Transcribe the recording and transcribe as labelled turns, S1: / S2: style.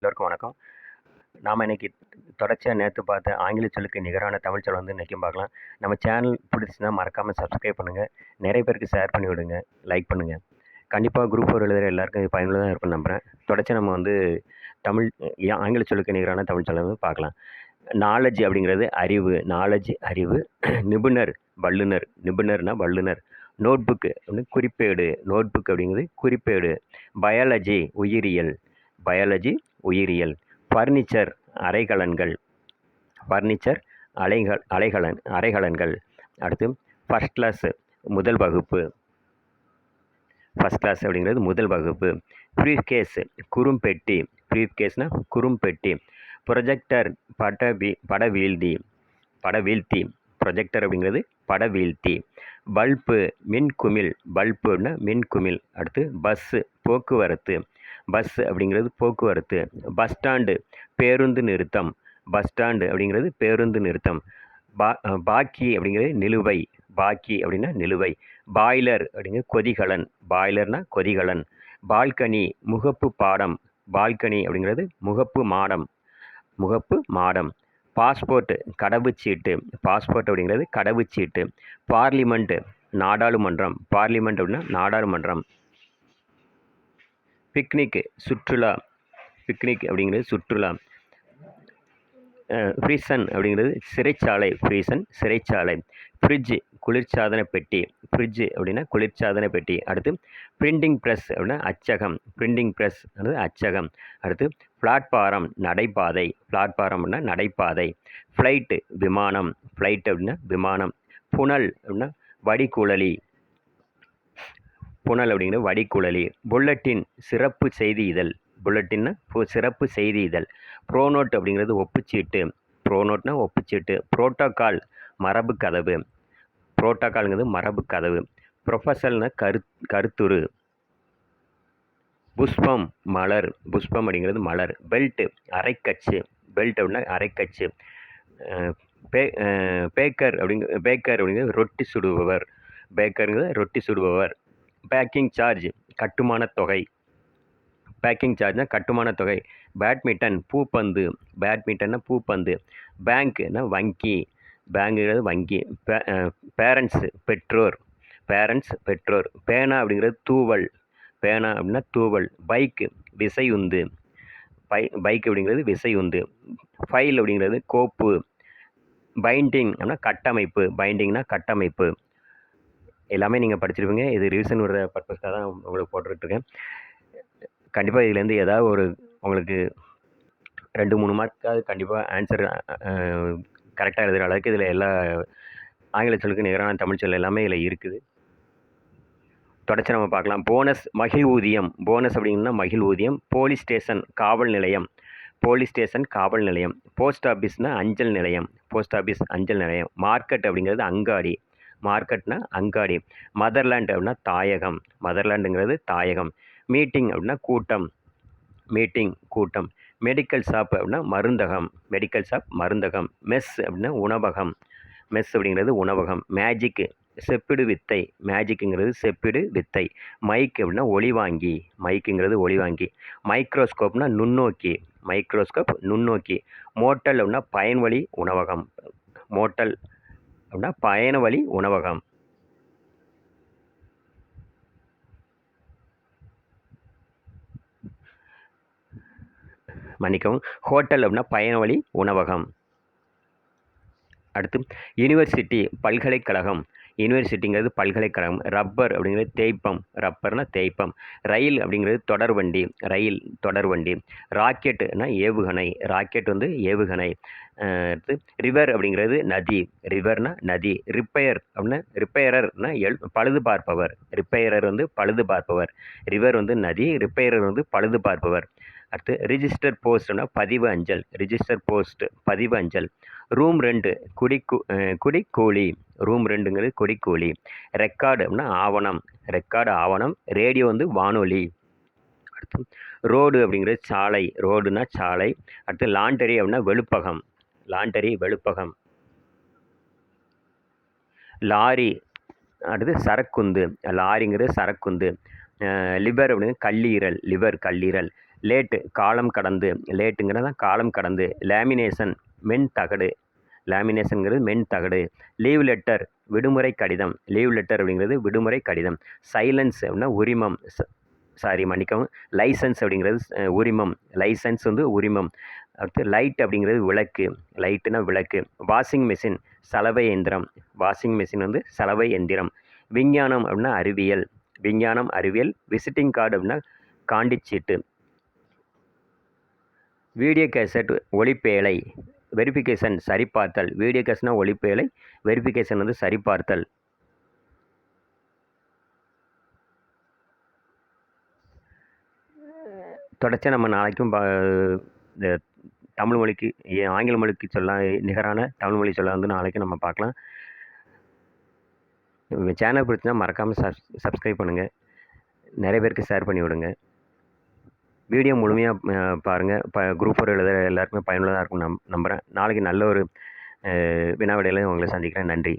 S1: எல்லோருக்கும் வணக்கம். நாம் இன்றைக்கி தொடர்ச்சியாக நேற்று பார்த்த ஆங்கில சொல்லுக்கு நிகரான தமிழ் சொல் வந்து இன்றைக்கும் பார்க்கலாம். நம்ம சேனல் பிடிச்சுன்னா மறக்காமல் சப்ஸ்கிரைப் பண்ணுங்கள் நிறைய பேருக்கு ஷேர் பண்ணி விடுங்க. லைக் பண்ணுங்கள் கண்டிப்பாக குரூப் ஒரு எழுதுகிற எல்லாருக்கும் இது பயனுள்ளதாக இருக்கும்னு நம்புகிறேன் தொடர்ச்சி நம்ம வந்து தமிழ் ஏன் ஆங்கில சொல்லுக்கு நிகரான தமிழ் சொல்ல வந்து பார்க்கலாம். நாலேஜ் அப்படிங்கிறது அறிவு. நாலேஜ் அறிவு. நிபுணர் வல்லுனர் நிபுணர்னா வல்லுனர் நோட்புக்கு அப்படின்னு குறிப்பேடு. நோட்புக் அப்படிங்கிறது குறிப்பேடு. பயாலஜி உயிரியல். பயாலஜி உயிரியல் ஃபர்னிச்சர் அரைகலன்கள் ஃபர்னிச்சர் அலைகள் அலைகலன் அரைகலன்கள் அடுத்து ஃபஸ்ட் கிளாஸ் முதல் வகுப்பு. ஃபஸ்ட் கிளாஸ் அப்படிங்கிறது முதல் வகுப்பு. ப்ரீஃப் கேஸ் குறும்பெட்டி. ப்ரீஃப் கேஸ்னால் குறும்பெட்டி. ப்ரொஜெக்டர் பட வீ பட வீழ்த்தி பட வீழ்த்தி ப்ரொஜெக்டர் அப்படிங்கிறது பட வீழ்த்தி. பல்பு மின் குமிழ் பல்புன்னா மின் குமிழ். அடுத்து பஸ்ஸு போக்குவரத்து. பஸ் அப்படிங்கிறது போக்குவரத்து. பஸ் ஸ்டாண்டு பேருந்து நிறுத்தம். பஸ் ஸ்டாண்டு அப்படிங்கிறது பேருந்து நிறுத்தம். பா பாக்கி அப்படிங்கிறது நிலுவை. பாக்கி அப்படின்னா நிலுவை. பாய்லர் அப்படிங்கிறது கொதிகலன். பாய்லர்னா கொதிகலன். பால்கனி முகப்பு பாடம். பால்கனி அப்படிங்கிறது முகப்பு மாடம். முகப்பு மாடம். பாஸ்போர்ட்டு கடவுச்சீட்டு பாஸ்போர்ட் அப்படிங்கிறது கடவுச்சீட்டு பார்லிமெண்ட்டு நாடாளுமன்றம் பார்லிமெண்ட் அப்படின்னா நாடாளுமன்றம். பிக்னிக்கு சுற்றுலா பிக்னிக் அப்படிங்கிறது சுற்றுலா. ஃப்ரீசன் அப்படிங்கிறது சிறைச்சாலை ஃப்ரீசன் சிறைச்சாலை. ஃப்ரிட்ஜு குளிர்சாதன பெட்டி ஃப்ரிட்ஜு அப்படின்னா குளிர்சாதன பெட்டி. அடுத்து பிரிண்டிங் ப்ரெஸ் அப்படின்னா அச்சகம். பிரிண்டிங் ப்ரெஸ் அல்லது அச்சகம். அடுத்து பிளாட்பாரம் நடைபாதை. பிளாட்பாரம் அப்படின்னா நடைபாதை. ஃப்ளைட்டு விமானம். ஃப்ளைட் அப்படின்னா விமானம். புனல் அப்படின்னா வடிகுழலி. புனல் அப்படிங்கிறது வடிகுழலி. புல்லட்டின் சிறப்பு செய்தி இதழ். புல்லட்டின்னா சிறப்பு செய்தி இதழ். ப்ரோனோட் அப்படிங்கிறது ஒப்புச்சீட்டு. ப்ரோனோட்னா ஒப்புச்சீட்டு. புரோட்டோகால் மரபு கதவு புரோட்டோக்கால்ங்கிறது மரபு கதவு. ப்ரொஃபஸல்னா கரு கருத்துரு. புஷ்பம் மலர். புஷ்பம் அப்படிங்கிறது மலர். பெல்ட்டு அரைக்கச்சு. பெல்ட் அப்படின்னா அரைக்கச்சு. பே பேக்கர் அப்படிங்க பேக்கர் அப்படிங்கிறது ரொட்டி சுடுபவர். பேக்கருங்கிறது ரொட்டி சுடுபவர். பேக்கிங் சார்ஜ் கட்டுமான தொகை. பேக்கிங் சார்ஜ்னால் கட்டுமான தொகை. பேட்மிண்டன் பூப்பந்து. பேட்மிண்டன்னா பூப்பந்து. பேங்க்னா வங்கி. பேங்குங்கிறது வங்கி பே பேரண்ட்ஸு பெற்றோர். பேரண்ட்ஸ் பெற்றோர். பேனா அப்படிங்கிறது தூவல். பேனா அப்படின்னா தூவல். பைக்கு விசையுந்து. பை பைக் அப்படிங்கிறது விசையுந்து. ஃபைல் அப்படிங்கிறது கோப்பு. பைண்டிங் அப்படின்னா கட்டமைப்பு. பைண்டிங்னா கட்டமைப்பு. எல்லாமே நீங்கள் படிச்சிருப்பீங்க. இது ரிவிஷன் விடுற பர்பஸ்க்காக தான் உங்களுக்கு போட்டுருக்கேன் கண்டிப்பாக இதுலேருந்து ஏதாவது ஒரு உங்களுக்கு ரெண்டு மூணு மார்க்காவது கண்டிப்பாக ஆன்சர் கரெக்டாக எழுதுகிற அளவுக்கு இதில் எல்லா ஆங்கில சொல்லுக்கு நிகரான தமிழ் சொல் எல்லாமே இதில் இருக்குது. தொடர்ச்சி நம்ம பார்க்கலாம். போனஸ் மகிழ் ஊதியம் போனஸ் அப்படின்னா மகிழ் ஊதியம் போலீஸ் ஸ்டேஷன் காவல் நிலையம். போலீஸ் ஸ்டேஷன் காவல் நிலையம். போஸ்ட் ஆஃபீஸ்னால் அஞ்சல் நிலையம். போஸ்ட் ஆஃபீஸ் அஞ்சல் நிலையம். மார்க்கெட் அப்படிங்கிறது அங்காடி. மார்க்கெட்னா அங்காடி. மதர்லேண்ட் அப்படின்னா தாயகம். மதர்லேண்டுங்கிறது தாயகம். மீட்டிங் அப்படின்னா கூட்டம். மீட்டிங் கூட்டம். மெடிக்கல் ஷாப் அப்படின்னா மருந்தகம். மெடிக்கல் ஷாப் மருந்தகம். மெஸ் அப்படின்னா உணவகம். மெஸ் அப்படிங்கிறது உணவகம். மேஜிக்கு செப்பிடு வித்தை. மேஜிக்குங்கிறது செப்பிடு வித்தை. மைக் அப்படின்னா ஒளிவாங்கி மைக்குங்கிறது ஒளிவாங்கி மைக்ரோஸ்கோப்னா நுண்ணோக்கி. மைக்ரோஸ்கோப் நுண்ணோக்கி. மோட்டல் அப்படின்னா பயன்வழி உணவகம். மோட்டல் அப்படின்னா பயணவழி உணவகம். மன்னிக்கவும். ஹோட்டல் அப்படின்னா பயண வழி உணவகம். அடுத்து யூனிவர்சிட்டி பல்கலைக்கழகம். யூனிவர்சிட்டிங்கிறது பல்கலைக்கழகம். ரப்பர் அப்படிங்கிறது தேய்ப்பம். ரப்பர்னால் தேய்ப்பம். ரயில் அப்படிங்கிறது தொடர்வண்டி. ரயில் தொடர்வண்டி. ராக்கெட்டுனா ஏவுகணை. ராக்கெட் வந்து ஏவுகணை. அடுத்து ரிவர் அப்படிங்கிறது நதி. ரிவர்னா நதி. ரிப்பேர் அப்படின்னா ரிப்பேரர்னா எல் பழுது பார்ப்பவர் ரிப்பேரர் வந்து பழுது பார்ப்பவர் ரிவர் வந்து நதி. ரிப்பேரர் வந்து பழுது பார்ப்பவர் அடுத்து ரிஜிஸ்டர் போஸ்ட்னா பதிவு அஞ்சல். ரிஜிஸ்டர் போஸ்ட் பதிவு அஞ்சல். ரூம் ரெண்டு குடிக்கு குடிக்கூலி ரூம் ரெண்டுங்கிறது குடிக்கூலி ரெக்கார்டு அப்படின்னா ஆவணம். ரெக்கார்டு ஆவணம். ரேடியோ வந்து வானொலி. அடுத்து ரோடு அப்படிங்கிறது சாலை. ரோடுனா சாலை. அடுத்து லாண்டரி அப்படின்னா வெளுப்பகம். லாண்டரி வெளுப்பகம். லாரி அடுத்து சரக்குந்து. லாரிங்கிறது சரக்குந்து. லிவர் அப்படிங்கிறது கல்லீரல். லிவர் கல்லீரல். லேட்டு காலம் கடந்து லேட்டுங்கிறது தான் காலம் கடந்து. லேமினேஷன் மென் தகடு. லேமினேஷனுங்கிறது மென் தகடு. லீவ் லெட்டர் விடுமுறை கடிதம். லீவ் லெட்டர் அப்படிங்கிறது விடுமுறை கடிதம். சைலன்ஸ் அப்படின்னா உரிமம். சாரி மன்னிக்கவும். லைசன்ஸ் அப்படிங்கிறது உரிமம். லைசன்ஸ் வந்து உரிமம். அடுத்து லைட் அப்படிங்கிறது விளக்கு. லைட்டுனா விளக்கு. வாஷிங் மிஷின் சலவை எந்திரம். வாஷிங் மிஷின் வந்து சலவை எந்திரம். விஞ்ஞானம் அப்படின்னா அறிவியல். விஞ்ஞானம் அறிவியல். விசிட்டிங் கார்டு அப்படின்னா காண்டிச்சீட்டு. வீடியோ கேசட் ஒளிப்பேழை வெரிஃபிகேஷன் சரிபார்த்தல். வீடியோ கேசட்னா ஒளிப்பேழை வெரிஃபிகேஷன் வந்து சரிபார்த்தல். தொடர்ச்சியாக நம்ம நாளைக்கும் ப இந்த தமிழ் மொழிக்கு ஏ- ஆங்கில மொழிக்கு சொல்ல நிகரான தமிழ் மொழி சொல்ல வந்து நாளைக்கு நம்ம பார்க்கலாம். சேனல் பிடிச்சினா மறக்காமல் சப் சப்ஸ்கிரைப் பண்ணுங்கள் நிறைய பேருக்கு ஷேர் பண்ணி விடுங்க வீடியோ முழுமையாக பாருங்கள் இப்போ குரூப் ஒரு எழுத எல்லாருக்குமே பயனுள்ளதாக இருக்கும். நம் நம்புகிறேன் நாளைக்கு நல்ல ஒரு வினா விடையில உங்களை சந்திக்கிறேன். நன்றி.